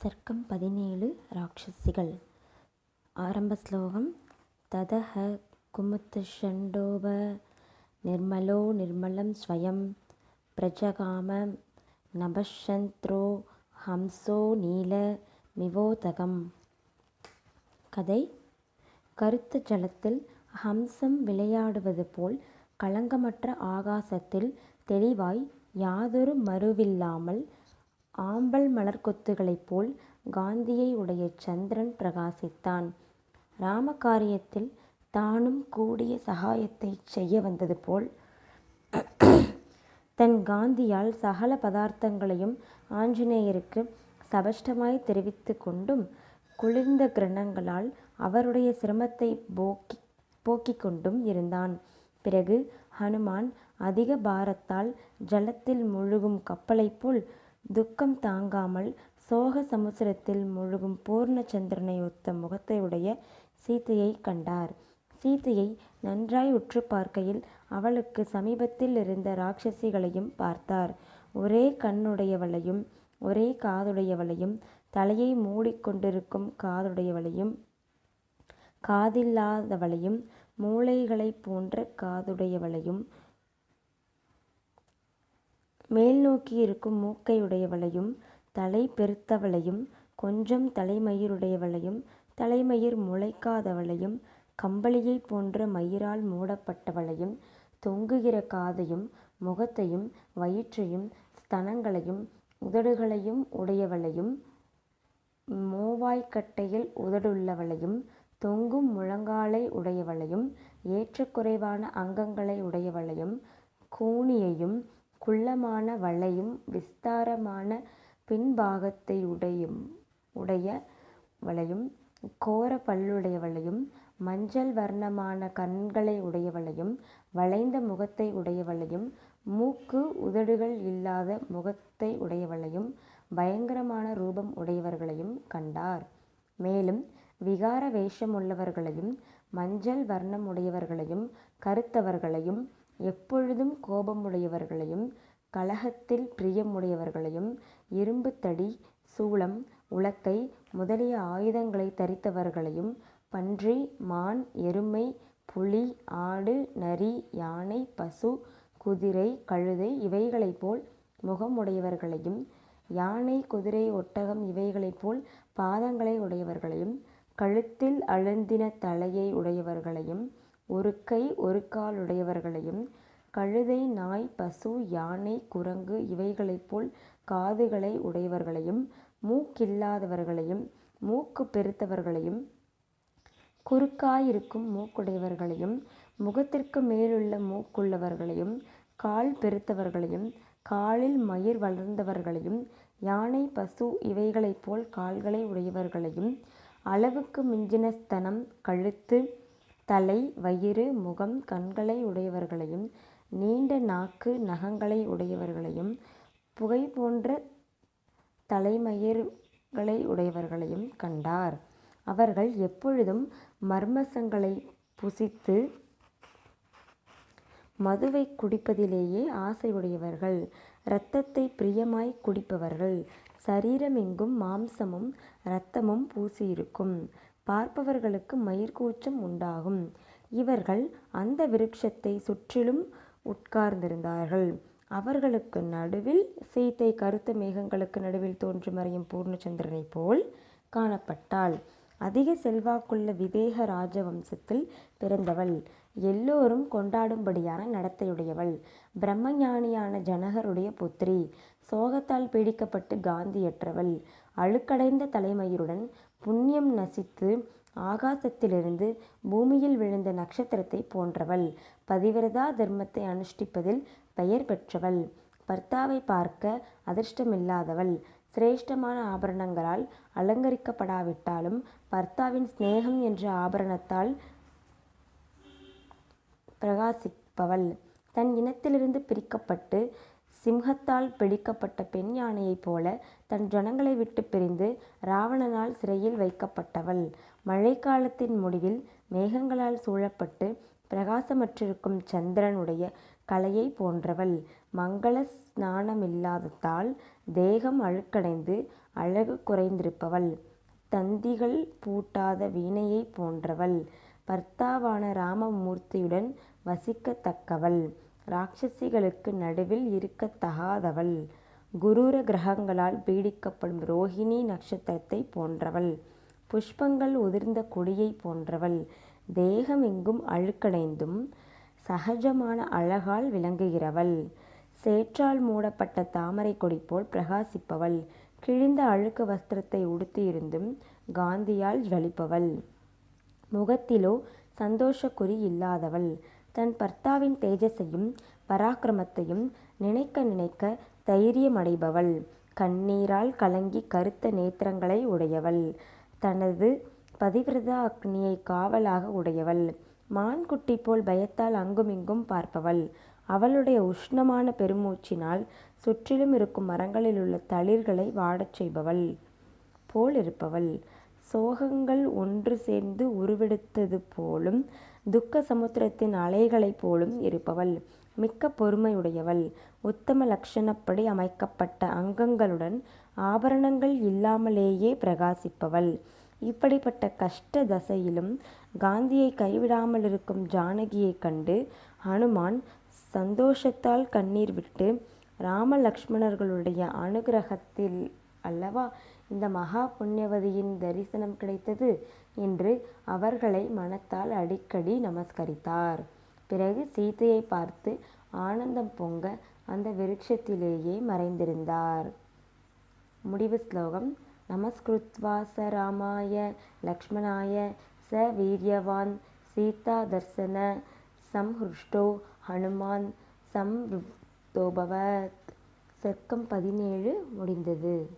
சர்க்கம் பதினேழு ராட்சசிகள். ஆரம்ப ஸ்லோகம் ததஹ குமுத்தஷண்டோப நிர்மலோ நிர்மலம் ஸ்வயம் பிரஜகாம நபஷந்த்ரோ ஹம்சோ நீல மிவோதகம் கதை கருத்த ஜலத்தில் ஹம்சம் விளையாடுவது போல் களங்கமற்ற ஆகாசத்தில் தெளிவாய் யாதொரு மறுவில்லாமல் ஆம்பல் மலர்க்கொத்துகளைப் போல் காந்தியை உடைய சந்திரன் பிரகாசித்தான். ராமகாரியத்தில் தானும் கூடிய சகாயத்தைச் செய்ய வந்தது போல் தன் காந்தியால் சகல பதார்த்தங்களையும் ஆஞ்சநேயருக்கு சபஷ்டமாய் தெரிவித்துக் கொண்டும் குளிர்ந்த கிரணங்களால் அவருடைய சிரமத்தைப் போக்கிக் கொண்டும் இருந்தான். பிறகு ஹனுமான் அதிக பாரத்தால் ஜலத்தில் முழுகும் கப்பலைப் போல் துக்கம் தாங்காமல் சோக சமுத்திரத்தில் முழுகும் பூர்ண சந்திரனை ஒத்த முகத்தையுடைய சீத்தையை கண்டார். சீதையை நன்றாய் உற்றுப் பார்க்கையில் அவளுக்கு சமீபத்தில் இருந்த ராட்சசிகளையும் பார்த்தார். ஒரே கண்ணுடையவளையும் ஒரே காதுடையவளையும் தலையை மூடிக் கொண்டிருக்கும் காதுடையவளையும் காதில்லாதவளையும் மூளைகளைப் போன்ற காதுடையவளையும் மேல் நோக்கி இருக்கும் மூக்கையுடையவளையும் தலை பெருத்தவளையும் கொஞ்சம் தலைமயிருடையவளையும் தலைமயிர் முளைக்காதவளையும் கம்பளியைப் போன்ற மயிரால் மூடப்பட்டவளையும் தொங்குகிற காதையும் முகத்தையும் வயிற்றையும் ஸ்தனங்களையும் உதடுகளையும் உடையவளையும் மோவாய்க்கட்டையில் உதடுள்ளவளையும் தொங்கும் முழங்காலை உடையவளையும் ஏற்றக்குறைவான அங்கங்களை உடையவளையும் கூனியையும் குள்ளமான வளையும் விஸ்தாரமான பின்பாகத்தையுடையும் உடைய வளையும் கோர பல்லுடையவளையும் மஞ்சள் வர்ணமான கண்களை உடையவளையும் வளைந்த முகத்தை உடையவளையும் மூக்கு உதடுகள் இல்லாத முகத்தை உடையவளையும் பயங்கரமான ரூபம் உடையவர்களையும் கண்டார். மேலும் விகார வேஷமுள்ளவர்களையும் மஞ்சள் வர்ணம் உடையவர்களையும் கருத்தவர்களையும் எப்பொழுதும் கோபமுடையவர்களையும் கலகத்தில் பிரியம் உடையவர்களையும் இரும்புத் சூலம் உலக்கை முதலிய ஆயுதங்களை தரித்தவர்களையும் பன்றி மான் எருமை புலி ஆடு நரி யானை பசு குதிரை கழுதை இவைகளைப் போல் முகம் உடையவர்களையும் யானை குதிரை ஒட்டகம் இவைகளைப் போல் பாதங்களை உடையவர்களையும் கழுத்தில் அழுந்தின தலையை உடையவர்களையும் ஒரு கை ஒரு காலுடையவர்களையும் கழுதை நாய் பசு யானை குரங்கு இவைகளைப் போல் காதுகளை உடையவர்களையும் மூக்கில்லாதவர்களையும் மூக்கு பெருத்தவர்களையும் குறுக்காயிருக்கும் மூக்குடையவர்களையும் முகத்திற்கு மேலுள்ள மூக்குள்ளவர்களையும் கால் பெருத்தவர்களையும் காலில் மயிர் வளர்ந்தவர்களையும் யானை பசு இவைகளைப் போல் கால்களை உடையவர்களையும் அளவுக்கு மிஞ்சின ஸ்தனம் கழுத்து தலை வயிறு முகம் கண்களை உடையவர்களையும் நீண்ட நாக்கு நகங்களை உடையவர்களையும் புகை போன்ற தலைமயிர்களை உடையவர்களையும் கண்டார். அவர்கள் எப்பொழுதும் மர்மசங்களை புசித்து மதுவை குடிப்பதிலேயே ஆசையுடையவர்கள் இரத்தத்தை பிரியமாய் குடிப்பவர்கள் சரீரமெங்கும் மாம்சமும் இரத்தமும் பூசியிருக்கும். பார்ப்பவர்களுக்கு மயிர்க்கூச்சம் உண்டாகும். இவர்கள் அந்த விருட்சத்தை சுற்றிலும் உட்கார்ந்திருந்தார்கள். அவர்களுக்கு நடுவில் சீத்தை கருத்த மேகங்களுக்கு நடுவில் தோன்றி மறையும் பூர்ணச்சந்திரனைப் போல் காணப்பட்டாள். அதிக செல்வாக்குள்ள விதேக ராஜவம்சத்தில் பிறந்தவள். எல்லோரும் கொண்டாடும்படியான நடத்தையுடையவள். பிரம்மஞானியான ஜனகருடைய புத்திரி சோகத்தால் பீடிக்கப்பட்டு காந்தியற்றவள். அழுக்கடைந்த தலைமையுடன் புண்ணியம் நசித்து ஆகாசத்திலிருந்து பூமியில் விழுந்த நட்சத்திரத்தை போன்றவள். பதிவிரதா தர்மத்தை அனுஷ்டிப்பதில் பெயர் பெற்றவள். பர்த்தாவை பார்க்க அதிர்ஷ்டமில்லாதவள் சிரேஷ்டமான ஆபரணங்களால் அலங்கரிக்கப்படாவிட்டாலும் பர்த்தாவின் சிநேகம் என்ற ஆபரணத்தால் பிரகாசிப்பவள். தன் இனத்திலிருந்து பிரிக்கப்பட்டு சிம்ஹத்தால் பிடிக்கப்பட்ட பெண் யானையைப் போல தன் ஜனங்களை விட்டு பிரிந்து ராவணனால் சிறையில் வைக்கப்பட்டவள். மழைக்காலத்தின் முடிவில் மேகங்களால் சூழப்பட்டு பிரகாசமற்றிருக்கும் சந்திரனுடைய கலையை போன்றவள். மங்கள ஸ்நானமில்லாததால் தேகம் அழுக்கடைந்து அழகு குறைந்திருப்பவள். தந்திகள் பூட்டாத வீணையைப் போன்றவள். பர்த்தாவான ராமமூர்த்தியுடன் வசிக்கத்தக்கவள். ராட்சசிகளுக்கு நடுவில் இருக்கத்தகாதவள் குரூர கிரகங்களால் பீடிக்கப்படும் ரோஹிணி நட்சத்திரத்தை போன்றவள். புஷ்பங்கள் உதிர்ந்த கொடியைப் போன்றவள். தேகமெங்கும் அழுக்கடைந்தும் சகஜமான அழகால் விளங்குகிறவள். சேற்றால் மூடப்பட்ட தாமரை கொடி போல் பிரகாசிப்பவள். கிழிந்த அழுக்கு வஸ்திரத்தை உடுத்தியிருந்தும் காந்தியால் ஜலிப்பவள். முகத்திலோ சந்தோஷக்குறி இல்லாதவள். தன் பர்த்தாவின் தேஜஸையும் பராக்கிரமத்தையும் நினைக்க நினைக்க தைரியமடைபவள். கண்ணீரால் கலங்கி கருத்த நேத்திரங்களை உடையவள். தனது பதிவிரதா அக்னியை காவலாக உடையவள். மான்குட்டி போல் பயத்தால் அங்குமிங்கும் பார்ப்பவள். அவளுடைய உஷ்ணமான பெருமூச்சினால் சுற்றிலும் இருக்கும் மரங்களில் உள்ள தளிர்களை வாடச் செய்பவள் போல் இருப்பவள். சோகங்கள் ஒன்று சேர்ந்து உருவெடுத்தது போலும் துக்க சமுத்திரத்தின் அலைகளைப் போலும் இருப்பவள். மிக்க பொறுமையுடையவள். உத்தம லக்ஷணப்படி அமைக்கப்பட்ட அங்கங்களுடன் ஆபரணங்கள் இல்லாமலேயே பிரகாசிப்பவள். இப்படிப்பட்ட கஷ்ட தசையிலும் காந்தியை கைவிடாமலிருக்கும் ஜானகியைக் கண்டு ஹனுமான் சந்தோஷத்தால் கண்ணீர் விட்டு ராமலக்ஷ்மணர்களுடைய அனுகிரகத்தில் அல்லவா? இந்த மகா புண்ணியவதியின் தரிசனம் கிடைத்தது என்று அவர்களை மனத்தால் அடிக்கடி நமஸ்கரித்தார். பிறகு சீதையை பார்த்து ஆனந்தம் பொங்க அந்த விருட்சத்திலேயே மறைந்திருந்தார். முடிவு ஸ்லோகம். நமஸ்கிருத்வாச ராமாய லக்ஷ்மணாய ச வீரியவான் சீதா தர்சன சம்ஹுஷ்டோ ஹனுமான் சம்ருப்தோபவத் சர்க்கம் பதினேழு முடிந்தது.